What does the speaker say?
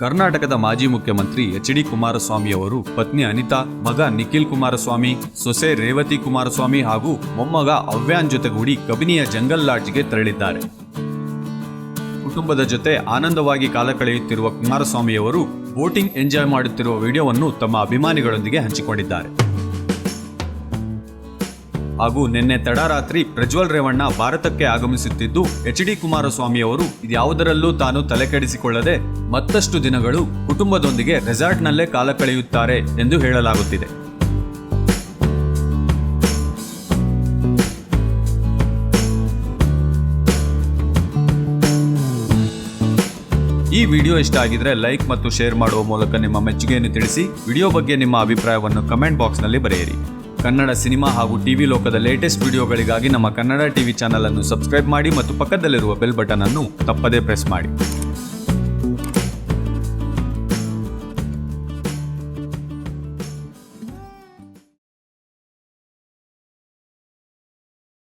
ಕರ್ನಾಟಕದ ಮಾಜಿ ಮುಖ್ಯಮಂತ್ರಿ ಎಚ್ ಡಿ ಕುಮಾರಸ್ವಾಮಿ ಅವರು ಪತ್ನಿ ಅನಿತಾ, ಮಗ ನಿಖಿಲ್ ಕುಮಾರಸ್ವಾಮಿ, ಸೊಸೆ ರೇವತಿ ಕುಮಾರಸ್ವಾಮಿ ಹಾಗೂ ಮೊಮ್ಮಗ ಅವ್ಯಾನ್ ಜೊತೆಗೂಡಿ ಕಬಿನಿಯ ಜಂಗಲ್ ಲಾಡ್ಜ್ಗೆ ತೆರಳಿದ್ದಾರೆ. ಕುಟುಂಬದ ಜೊತೆ ಆನಂದವಾಗಿ ಕಾಲ ಕಳೆಯುತ್ತಿರುವ ಕುಮಾರಸ್ವಾಮಿಯವರು ಬೋಟಿಂಗ್ ಎಂಜಾಯ್ ಮಾಡುತ್ತಿರುವ ವಿಡಿಯೋವನ್ನು ತಮ್ಮ ಅಭಿಮಾನಿಗಳೊಂದಿಗೆ ಹಂಚಿಕೊಂಡಿದ್ದಾರೆ. ಹಾಗೂ ನಿನ್ನೆ ತಡರಾತ್ರಿ ಪ್ರಜ್ವಲ್ ರೇವಣ್ಣ ಭಾರತಕ್ಕೆ ಆಗಮಿಸುತ್ತಿದ್ದು, ಎಚ್ ಡಿ ಕುಮಾರಸ್ವಾಮಿ ಅವರು ಇದ್ಯಾವುದರಲ್ಲೂ ತಾನು ತಲೆಕೆಡಿಸಿಕೊಳ್ಳದೆ ಮತ್ತಷ್ಟು ದಿನಗಳು ಕುಟುಂಬದೊಂದಿಗೆ ರೆಸಾರ್ಟ್ನಲ್ಲೇ ಕಾಲ ಕಳೆಯುತ್ತಾರೆ ಎಂದು ಹೇಳಲಾಗುತ್ತಿದೆ. ಈ ವಿಡಿಯೋ ಇಷ್ಟ ಆಗಿದ್ರೆ ಲೈಕ್ ಮತ್ತು ಶೇರ್ ಮಾಡುವ ಮೂಲಕ ನಿಮ್ಮ ಮೆಚ್ಚುಗೆಯನ್ನು ತಿಳಿಸಿ, ವಿಡಿಯೋ ಬಗ್ಗೆ ನಿಮ್ಮ ಅಭಿಪ್ರಾಯವನ್ನು ಕಮೆಂಟ್ ಬಾಕ್ಸ್ನಲ್ಲಿ ಬರೆಯಿರಿ. ಕನ್ನಡ ಸಿನಿಮಾ ಹಾಗೂ ಟಿವಿ ಲೋಕದ ಲೇಟೆಸ್ಟ್ ವಿಡಿಯೋಗಳಿಗಾಗಿ ನಮ್ಮ ಕನ್ನಡ ಟಿವಿ ಚಾನಲ್ ಅನ್ನು ಸಬ್ಸ್ಕ್ರೈಬ್ ಮಾಡಿ ಮತ್ತು ಪಕ್ಕದಲ್ಲಿರುವ ಬೆಲ್ ಬಟನ್ ಅನ್ನು ತಪ್ಪದೇ ಪ್ರೆಸ್ ಮಾಡಿ.